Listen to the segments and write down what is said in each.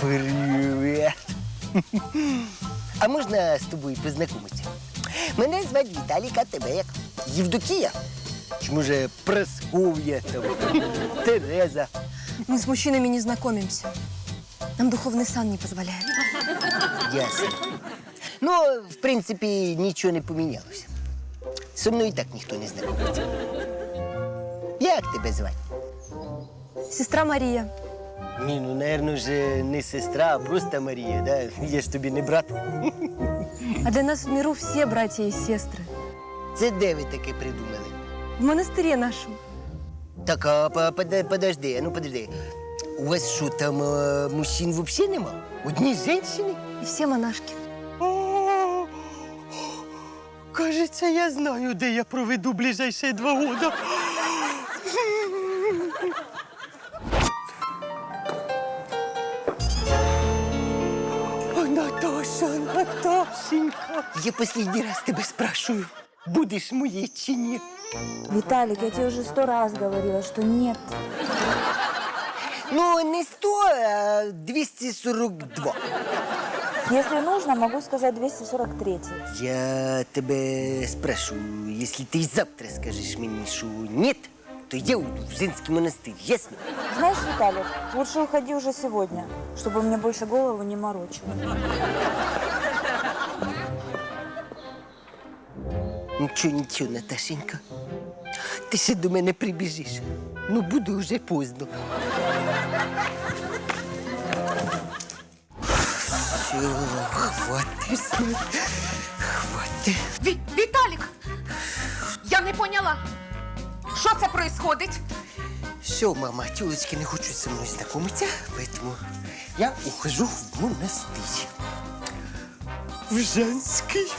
Привіт. А можна з тобою познайомитися? Мене звати Віталік, а тебе як? Євдокія? Чи може Просков'я там? Тереза? Мы с мужчинами не знакомимся. Нам духовный сан не позволяет. Ясно. Ну, в принципі, нічого не помінялося. Со мною і так ніхто не знайомиться. Як тебе звати? Сестра Мария. Ні, ну, напевно, вже не сестра, а просто Марія, да? Я ж тобі не брат. А для нас в миру все братья и сестры. Це де ви таке придумали? В монастыре нашем. Так, а по- пода- подожди, а ну подожди. У вас що, там е, мужчин взагалі нема? Одні жінки? И все монашки. Кажеться, я знаю, де я проведу ближайші два года. Наташенька. Я последний раз тебе спрашиваю, будеш моєю чи ні? Виталик, я тебе уже сто раз говорила, что нет. Ну, не 100, а 242. Если нужно, могу сказать 243. Я тебе спрашиваю, если ты завтра скажешь мне, что нет, то я уйду в женский монастырь, ясно? Знаешь, Виталик, лучше уходи уже сегодня, чтобы мне больше голову не морочил. Нічого, нічого, Наташенька. Ти ще до мене прибіжиш. Ну, буде вже поздно. Все, хватить, хватить. Ві- Віталік! Я не поняла. Що це происходить? Все, мама, тёлочки не хочуть со мною знакомиться, поэтому я ухожу в монастырь. В женский.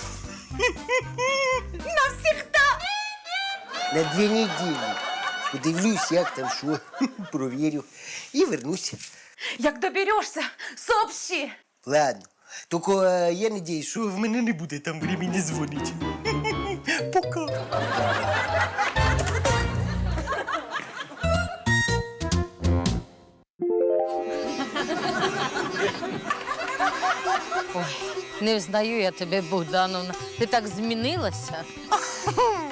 На дві неділі. Подивлюсь, як там що, провірю і вернусь. Як доберешся, сообщи. Ладно. Тільки е, я надіюсь, що в мене не буде там времени дзвонити. Пока. Не взнаю я тебе, Богдановна. Ти так змінилася.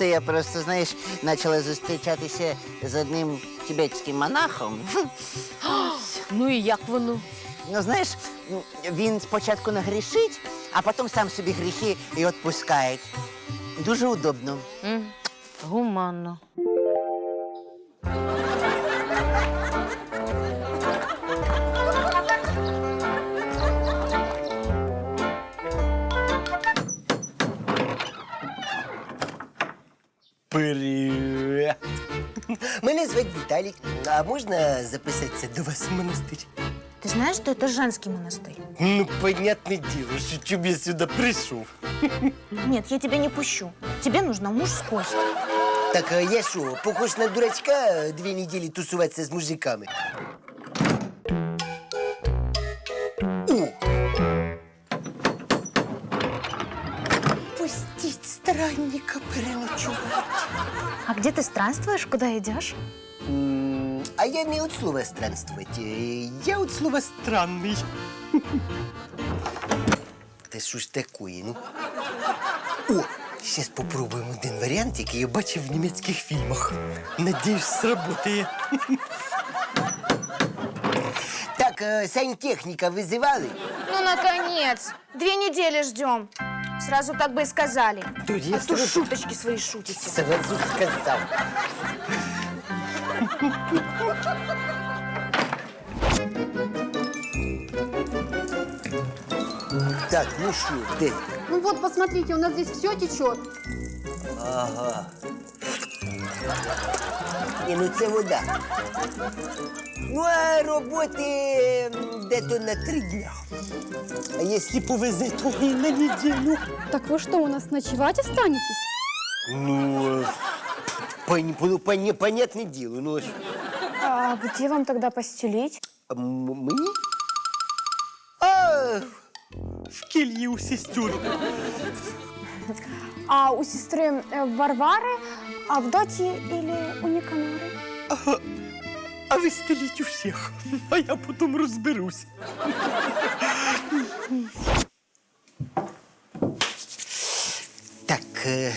Це я просто, знаєш, почала зустрічатися з одним тибетським монахом. Ну і як воно? Ну, знаєш, ну, він спочатку нагрішить, а потім сам собі гріхи і відпускає. Дуже удобно. Гуманно. Мене звати Віталік. А можна записатися до вас в монастир? Ты знаешь, что это женский монастырь? Ну, понятне діло, що чоб я сюди прийшов. Нет, я тебя не пущу. Тебе нужно мужской. Так а я що, похож на дурачка дві неділі тусуватися з мужиками? Пустіть странника переночувати. А где ты странствуешь? Куда идешь? М, А я не от слова странствовать, е, я от слова странний. Та що ж такое, ну? О, зараз попробуємо один варіант, який я бачив в німецьких фільмах. Надіюсь, сработає. Так, е, сантехніка визивали? Ну, наконец! Две недели ждем. Сразу так бы и сказали. Я А то сразу- шуточки свои шутите. Сразу сказав. Так, ну що, де? Ну вот, посмотрите, у нас здесь все течет. Ага. Ні, ну це вода. Ну, а роботи м, дето на три дня. А якщо повезе, то і на неділю. Так вы что, у нас ночевать останетесь? Ну, пон, пон, пон, понятне діло. Ну, а що? А где вам тогда постелить? А м- мені? А, в кельї у сестер. А у сестры э, Варвары, Авдотьи или у Никаноры? а вистеліть усіх, а я потім розберусь. Так. Е,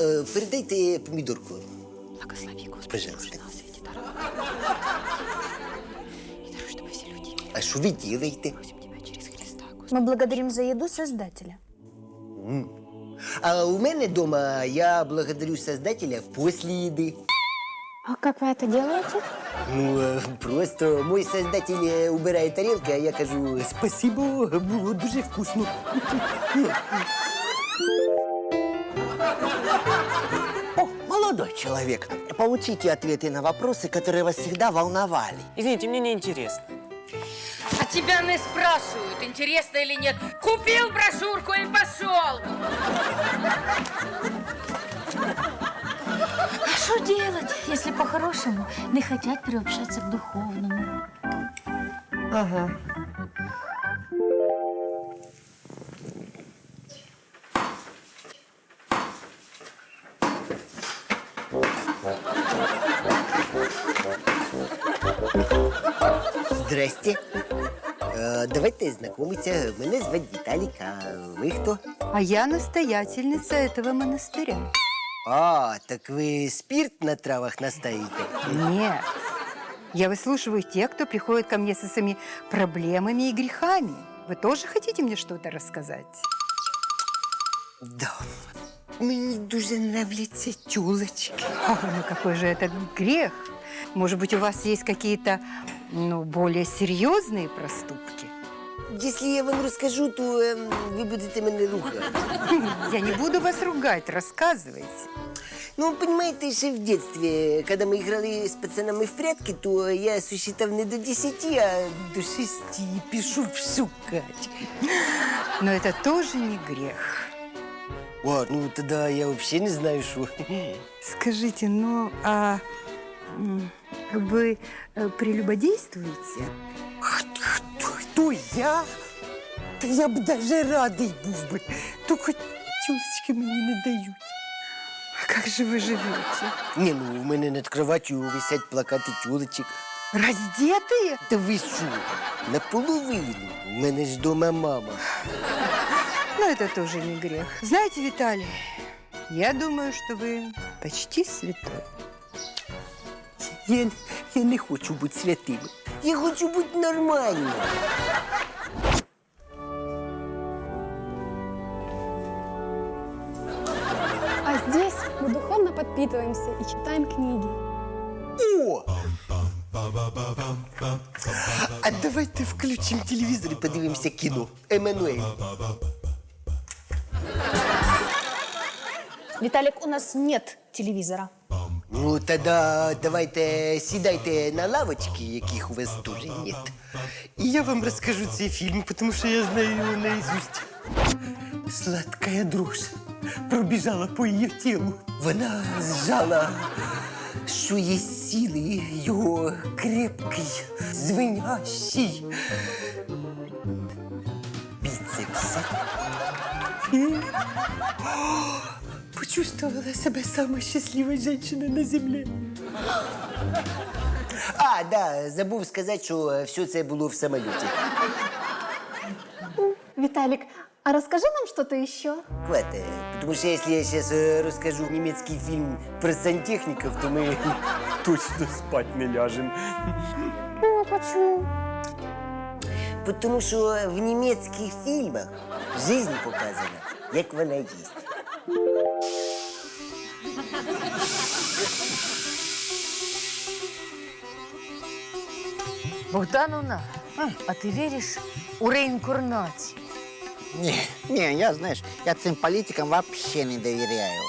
е, передайте помідорку. Благослови, Господи, на свете А що ви ділаєте? Просим благодарим за еду Создателя. А у мене вдома я благодарю Создателя після їди. А как вы это делаете? Ну, е, просто мой создатель е, убирає тарілки, а я кажу спасибо, було дуже вкусно. О, молодой человек, получите ответы на вопросы, которые вас всегда волновали. Извините, мне не интересно. А тебя не спрашивают, интересно или нет. Купил брошюрку и пошел. Что делать, если по-хорошему не хотят приобщаться к духовному? Здрасте. Е, давайте знайомитися. Мене звати Віталік, а ви хто? А я настоятельница этого монастыря. А, так ви спирт на травах настаєте? Нет. Я выслушиваю тех, кто приходит ко мне со своими проблемами и грехами. Вы тоже хотите мне что-то рассказать? Да. Мені дуже нравляться тюлочки. Ой, ну какой же это грех? Может быть, у вас есть какие-то, ну, более серьезные проступки? Якщо я вам розкажу, то ем, ви будете мене рухати. Я не буду вас ругать, рассказывайте. Ну, понимаете, ще в детстве, когда мы играли с пацанами в прятки, то я сосчитав не до 10, а до 6 и пишу шукать. Но это тоже не грех. О, ну тогда я вообще не знаю, что. Скажите, ну, а м, вы э, прелюбодействуете? Хто, хто я? Та я б даже радий був би. Тільки тюлечки мені не дають. А как же вы живете? Ні, ну у мене над кроватью висять плакати тюлечок. Раздетые? Та ви що? Наполовину. У мене ж дома мама. Ну, это тоже не грех. Знаете, Виталий, я думаю, что вы почти святой. Я, я не хочу бути святим. Я хочу бути нормальним. А здесь мы духовно подпитываемся и читаем книги. О! А давайте включимо телевізор і подивимося кіно. Еммануель. Виталик, у нас нет телевизора. Ну, тогда давайте сідайте на лавочки, яких у вас теж нет. І я вам розкажу цей фільм, тому що я знаю його наизусть. Сладкая дрожь пробіжала по її тілу. Вона зжала, що є сили його крепкий, звенящий біцепс. почувствовала себе самой счастливой женщиной на земле. А, да, забув сказати, що все це було в самоліті. Виталик, а расскажи нам что-то еще. Хватит, потому что если я сейчас расскажу немецкий фильм про сантехников, то мы точно спать не ляжем. Ну, а почему? Потому что в немецких фильмах жизнь показана, як вона є. Богдановна, а ты веришь у реинкарнацию? Не, не, я, знаешь, я цим политикам вообще не доверяю.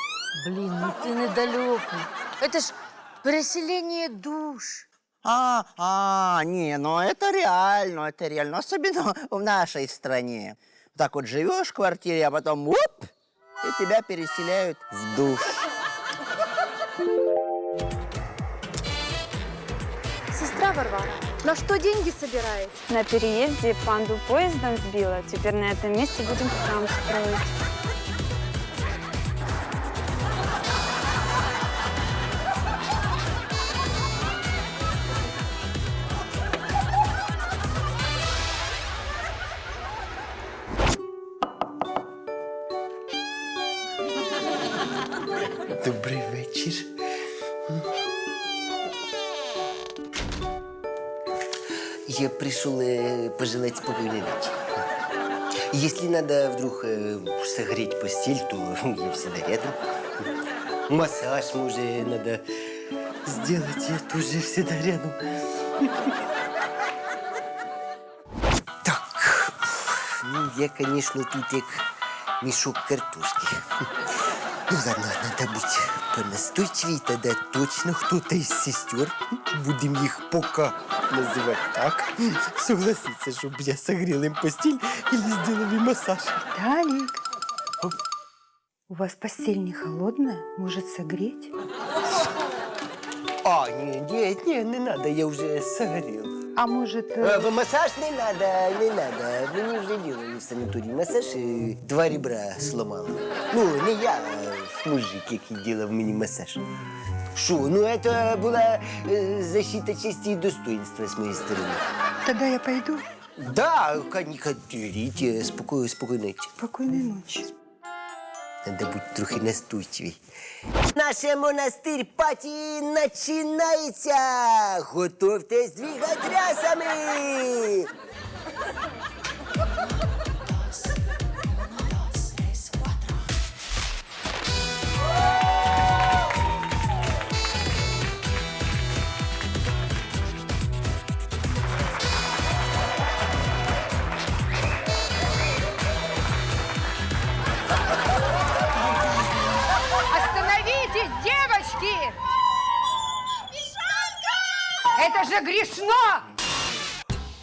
Блин, ну ты недалекий. Это ж переселение душ. А, а, не, ну это реально, это реально. Особенно в нашей стране. Так вот живешь в квартире, а потом оп, и тебя переселяют в душ. Варвара, на что деньги собираете? На переезде панду поездом сбила. Теперь на этом месте будем храм строить. Я пришел э, пожелать спокойной ночи. Если надо вдруг э, согреть постель, то я всегда рядом. Массаж, может, надо сделать, я тоже всегда рядом. Так, ну, я, конечно, тут як мішок картошки. Ну ладно, надо быть понастойчивее, тогда точно кто-то из сестер, будем их пока называть так, согласится, чтобы я согрел им постель или сделал им массаж. Виталик, у вас постель не холодная? Может, согреть? А, не, нет, не, не надо, я уже согрел. А может... э, Э, массаж не надо, не надо. Мне уже делали в санатории массаж, и два ребра сломал. Ну, не я, мужик, який делав мені массаж. Що, ну это була е, защита чести и достоинства с моей стороны. Тогда я пойду. Да, конечно, идите, спокойно, спокойно. Спокойной ночи. Надо бути трохи настойчивей. Наше монастир паті починається! Готовтесь двигати рясами! Это же грешно!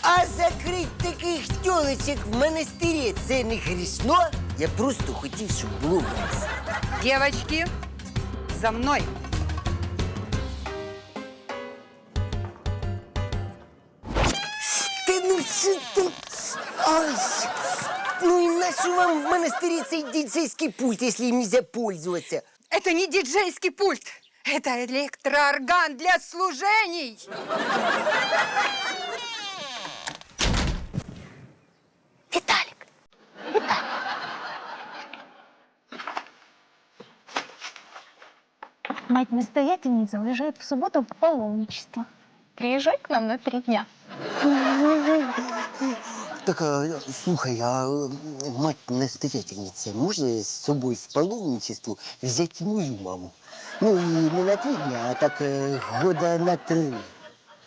А закрить таких тьолочок в монастирі це не грішно? Я просто хотів, щоб було весело. Девочки, за мной. Ти ну що ти? Ай! Ну і нащо вам в монастирі цей діджейський пульт, якщо їм нельзя пользуватися? Это не диджейский пульт. Это электроорган для служений. Виталик, Мать-настоятельница уезжает в субботу в паломничество. Приезжай к нам на три дня. Так, а, слухай, а е, мать настоятельниця може з собою в паломничество взяти мою маму? Ну, і не на три дня, а так е, года на три.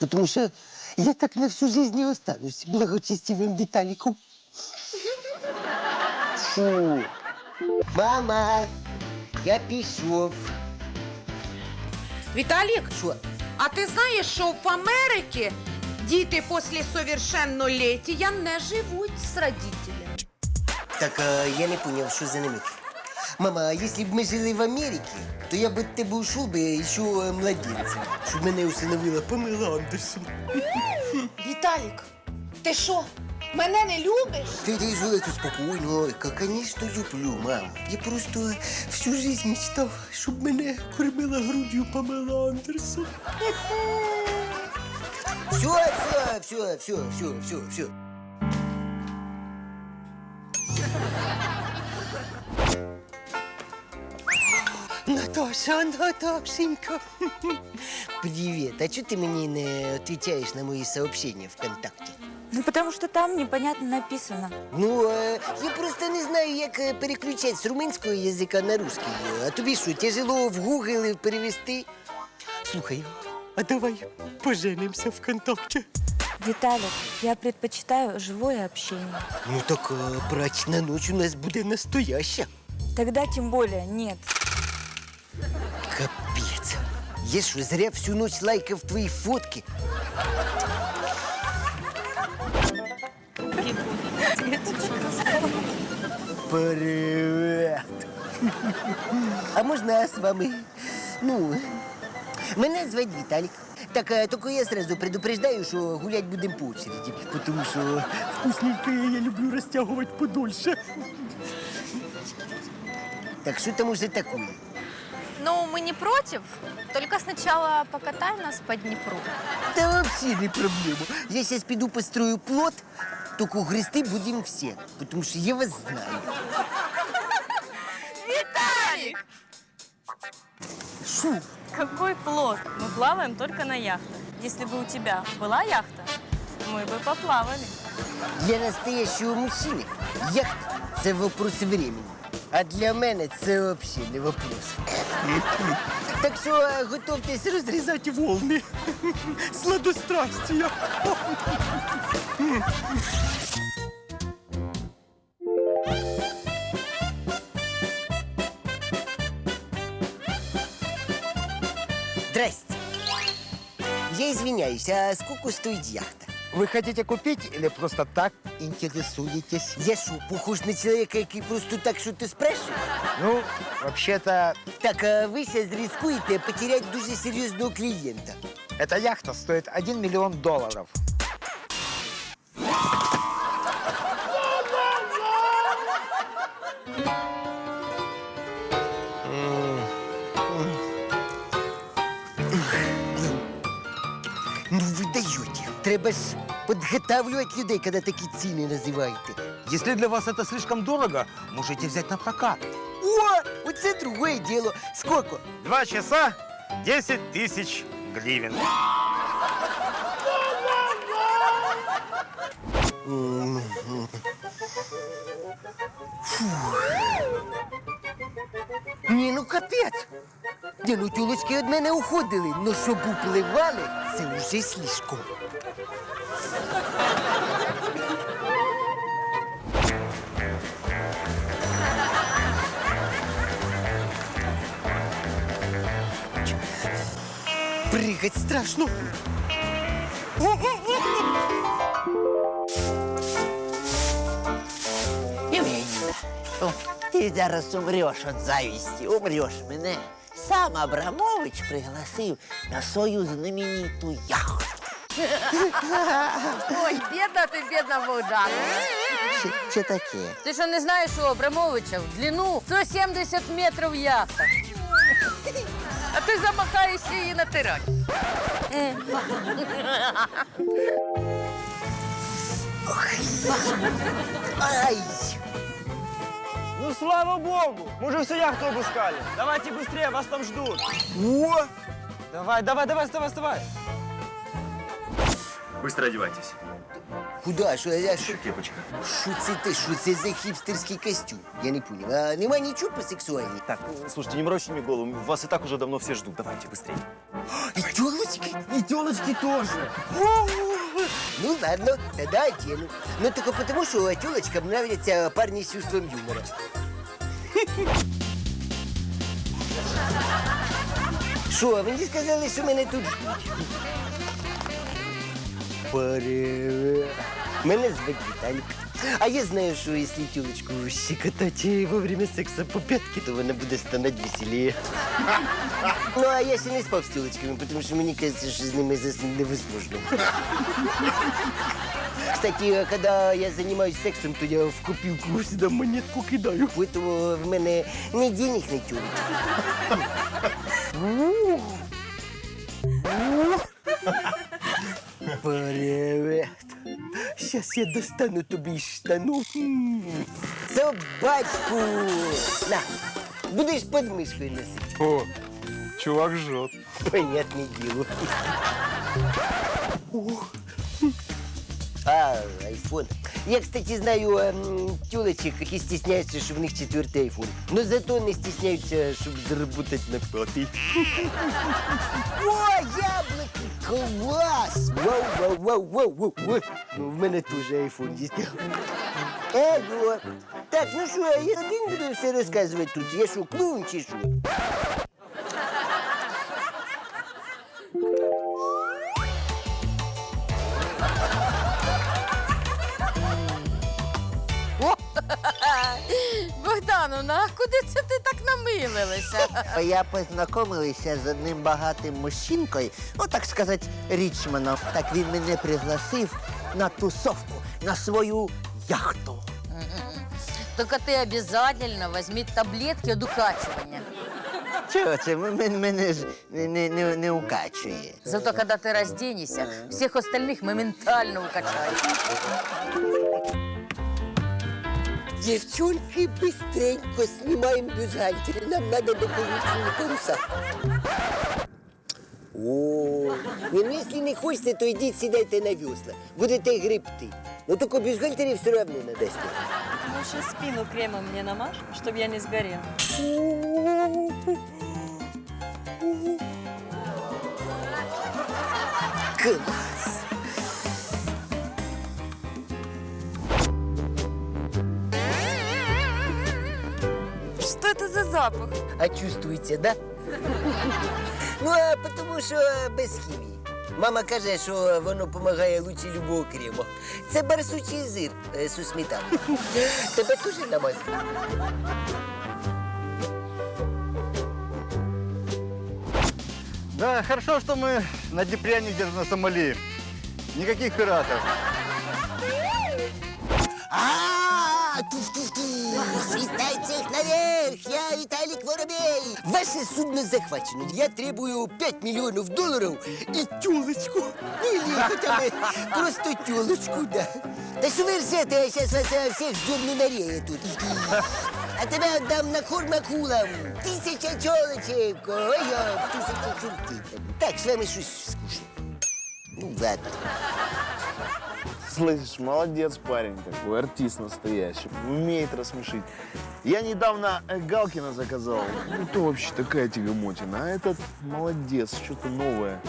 Тому що я так на всю жизнь не останусь благочестивим Віталіком. Фу. Мама, я пішов. Віталік, Що? а ти знаєш, що в Америці діти після совершеннолетия не живуть з родителями? Так а, я не понял, що за намек. Мама, а если б ми жили в Америке, то я бы от тебе ушел бы еще младенцем, щоб мене усиновила Памела Андерсон. Віталік, ти що, мене не любиш? Ты, ты жила тут спокойно. Ка- Конечно, люблю, мам. Я просто всю жизнь мечтав, щоб мене кормила грудью Памела Андерсон. Все, все, все, все, все, все, все. Наташа, Наташенька. Привет. А что ты мне не отвечаешь на мои сообщения ВКонтакте? Ну, потому что там непонятно написано. Ну, е, я просто не знаю, як е, переключати з румунського язика на русский. А тобі що, тяжело в Google перевести? Слухай, а давай поженимося ВКонтакте. Виталик, я предпочитаю живое общение. Ну так е, брачна ночь у нас буде настояща. Тогда тем более нет. Капець. Я що, зря всю ночь лайкав твої фотки? Привет. А можна з вами? Ну, мене звати Віталік. Так, е, тільки я сразу предупреждаю, що гулять будемо по очереді, тому що вкусненьке я люблю розтягувати подольше. Так що там уже такое? Ну, мы не против, только сначала покатай нас по Днепру. Да вообще не проблема. Я сейчас пойду построю плод, только грести будем все, потому что я вас знаю. Виталик! Какой плод? Мы плаваем только на яхтах. Если бы у тебя была яхта, мы бы поплавали. Для настоящого мужчини яхта це вопрос времени. А для мене це взагалі не вопрос. Так що е, готовтесь розрізати волни. Сладострастія. Здрасте. Я извиняюсь, а сколько стоит яхта? Вы хотите купить или просто так интересуетесь? Я що, похож на чоловіка, який просто так що ти спрашиваєш? Ну, вообще-то, Так, а ви зараз ризикуєте потеряти дуже серйозного клієнта. эта яхта стоит 1 миллион долларов. Треба ж підготавлювати людей, коли такі ціни називаєте. Если для вас это слишком дорого, можете взять на прокат. О, оце другое діло. Скільки? Два часа 10 тысяч гривен. Ні, ну капець. Ні, ну тюлочки від мене уходили, но щоб upливали, це вже слишком. Пригать страшно. Євгенівна, о, ти зараз умреш від завісті, умреш мене. Сам Абрамович пригласив на свою знамениту яхту. Ой, бідна ти, бідна Богдана. Чи, чи таке? Ти що не знаєш, у Абрамовича в длину 170 метрів яхта. А ти замахаєшся її натирати. Ай! Ну, слава богу! Мы уже всю яхту обыскали. Давайте быстрее, вас там ждут. О! Давай, давай, давай, вставай, вставай. Быстро одевайтесь. Куда? Що, я, що, Кепочка. що це ти? Що це за хіпстерський костюм? Я не понял. А нема нічого по сексуальній? Так, слушайте, не морочьте мне голову. Вас и так уже давно все ждут. Давайте быстрее. І тёлочки? И телочки тоже. Ну ладно, тогда одену. Но только потому, что тёлочкам нравятся парни с чувством юмора. Що, мені сказали, що мене тут ждуть. Привет. Мене звуть Віталік. А я знаю, що якщо тюлечку щекотати во время секса по пятки, то вона буде стонать веселее. Ну, а я ще не спав з тюлечками, тому що мені кажется, що з ними заснути невозможно. Кстати, когда я занимаюсь сексом, то я в копилку всегда монетку кидаю. Поэтому в мене не денег, не тюлечки. Привет. Сейчас я достану тобі штану. М. Собачку. На, будеш під мишкою носити. О, чувак жжет. Понятное дело. Ух. А, айфон. Я, кстати, знаю эм, тёлочек, які стесняются, що в них четвертый айфон. Но зато не стесняются, щоб заработать на пятый. О, яблоки! Класс! Вау, вау, вау, вау, вау, вау. Ну, в мене теж айфон є. Его. Так, ну що, я один буду все розказувати тут. Я що, клоун чи що? Богдановна, а куди це ти так намилилася? Я познайомилася з одним багатим мужчинкою, ну так сказати, річманом. Так він мене пригласив на тусовку, на свою яхту. Только ты обязательно возьми таблетки от укачивания. Чого це мене, мене ж не, не, не, не укачує? Зато когда ты разденешься, всех остальных моментально укачаешь. Девчонки, быстренько снимаем бюстгальтер. Нам надо дополнительные паруса. О, ні, ну якщо не хочете, то йдіть сідайте на весла. Будете гребти. Ну тільки бюстгальтері все одно надо снять. Лучше спину кремом мне намажь, чтобы я не сгорела. Класс. запах? А чувствуете, да? Ну, а тому що без хімії. Мама каже, що воно допомагає лучше любого крему. Це барсучий зир е, з сметаною. Тебе теж намазати? Да, хорошо, что мы на Днепре, а не где-то на Сомали. Никаких пиратов. А, туф-туф-туф, свистайте их наверх, Я Виталик Воробей. Ваше судно захвачено. Я требую 5 миллионов долларов и тёлочку. Ну или хотя бы просто тёлочку, да. Да что вы ржете, я сейчас вас э, всех сдерну на рее тут. А тебя отдам на корм акулам. Тысяча тёлочек. Ой-ой, тысяча чертей. Так, с вами что скучно. Ну ладно. Слышишь, молодец парень такой, артист настоящий, умеет рассмешить. Я недавно э, Галкина заказал. Ну, то вообще такая тягомотина. А этот молодец, что-то новое.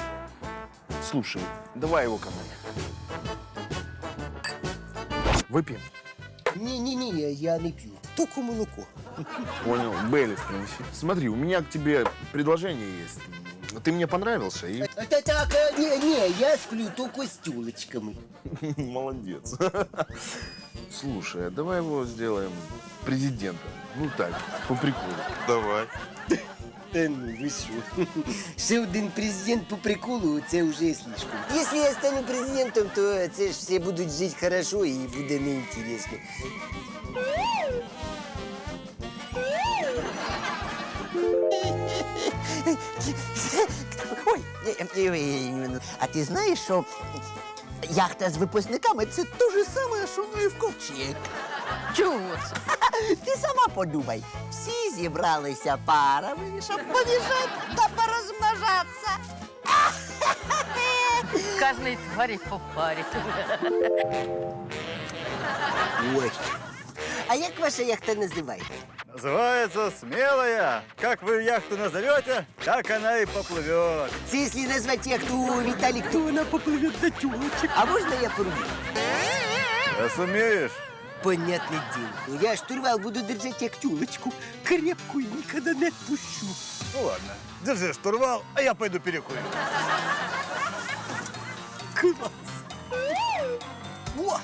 Слушай, давай его ко мне. Выпьем. Не-не-не, я не пью. Только молоко. Понял, Бейлис принеси. Смотри, у меня к тебе предложение есть. Ты мне понравился и... Это так, э, не, не, я сплю только с тёлочками. Молодец. Слушай, а давай его сделаем президентом. Ну так, по приколу. Давай. Та ну, ви що? Ще один президент по приколу, це вже слишком. Якщо я стану президентом, то це ж всі будуть жити хорошо і буде неінтересно. Ой, а ти знаєш, що яхта з випускниками це те ж саме, що ковчег. Чого це? Ти сама подумай. Всі зібралися парами, щоб побіжати та порозмножатися. Каждой твари по паре. Ой. А як ваша яхта називається? Называется «Смелая». Как вы яхту назовете, так она и поплывет. Це якщо назвати яхту Віталік, то вона попливе до тюлочек. А можна я порву? Да сумеешь? Понятне діло. Я штурвал буду держати як тюлочку. Крепку і ніколи не відпущу. Ну ладно, держи штурвал, а я пойду перекурю. Клас. О!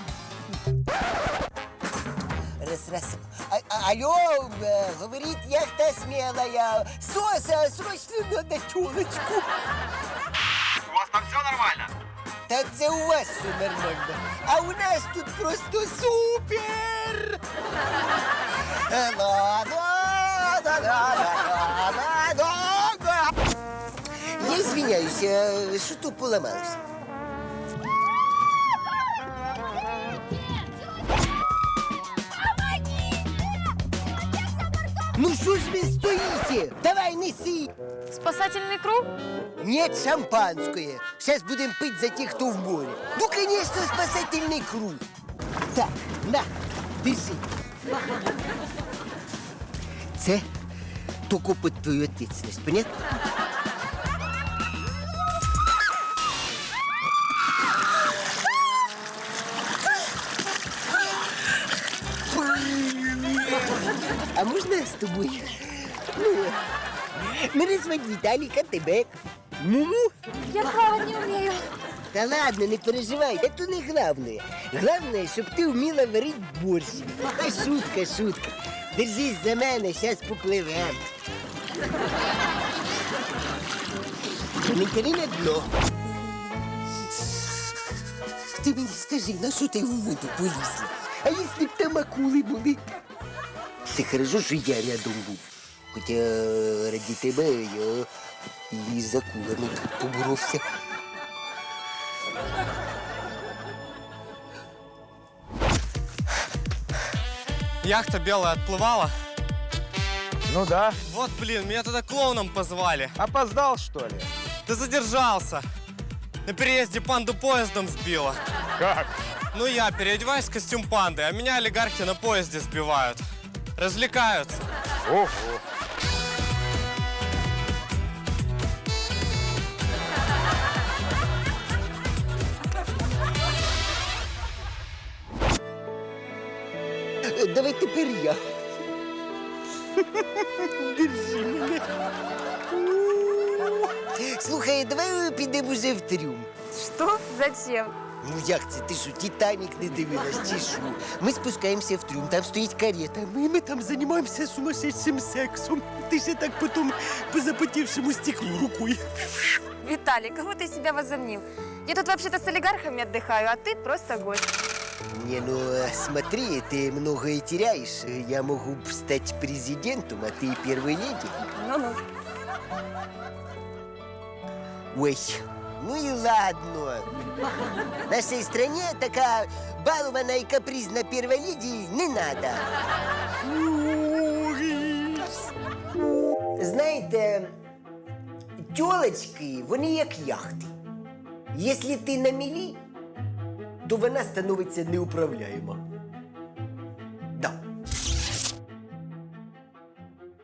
Раз, раз. А, а, алло, э, говорит яхта смелая. Соса, срочно надо тюлочку. У вас там все нормально? Та це у вас все нормально. А у нас тут просто супер! Е, ла, ла, ла, ла, ла, ла, ла, ла. Я извиняюсь, а что тут поломалось? Ну что ж вы стоите? Давай неси! Спасательный круг? Нет, шампанское. Сейчас будем пить за тех, кто в море. Ну, конечно, спасательный круг. Так, на, держи. Це тільки під твою ответственность, понятно? А можна з тобою? Ну, мене звати Віталій Катебек. Муму? Я плавать не умею. Та ладно, не переживай, это не главное. Главное, щоб ти вміла варити борщ. А шутка, шутка. Держись за мене, зараз попливем. Коментарі на дно. Ти мені скажи, на що ти в воду полізла? А якщо б там акули були? Це хорошо, що я рядом був. Хоча раді тебе я і з акулами тут поборовся. Яхта белая отплывала. Ну да. Вот, блин, меня туда клоуном позвали. Опоздал, что ли? Да задержался. На переезде панду поездом сбила. Как? Ну я переодеваюсь в костюм панды, а меня олигархи на поезде сбивают. Развлекаются. Ого. Зачем? Ну як це? Ти що, Титанік не дивилась, чи що? Ми спускаємося в трюм, там стоїть карета. Ми, ми там займаємося сумасшедшим сексом. Ти ще так потім по запотівшому стеклу рукою. Виталий, кого ты себя возомнил? Я тут вообще-то с олигархами отдыхаю, а ты просто гость. Не, ну э, смотри, ты многое теряешь. Я могу б стать президентом, а ты первой леди. Ну-ну. Ой, ну и ладно. В нашей стране такая балованная и капризна первой леди не надо. Знаєте, тілочки, вони як яхти. Якщо ти на мілі, то вона становиться неуправляєма.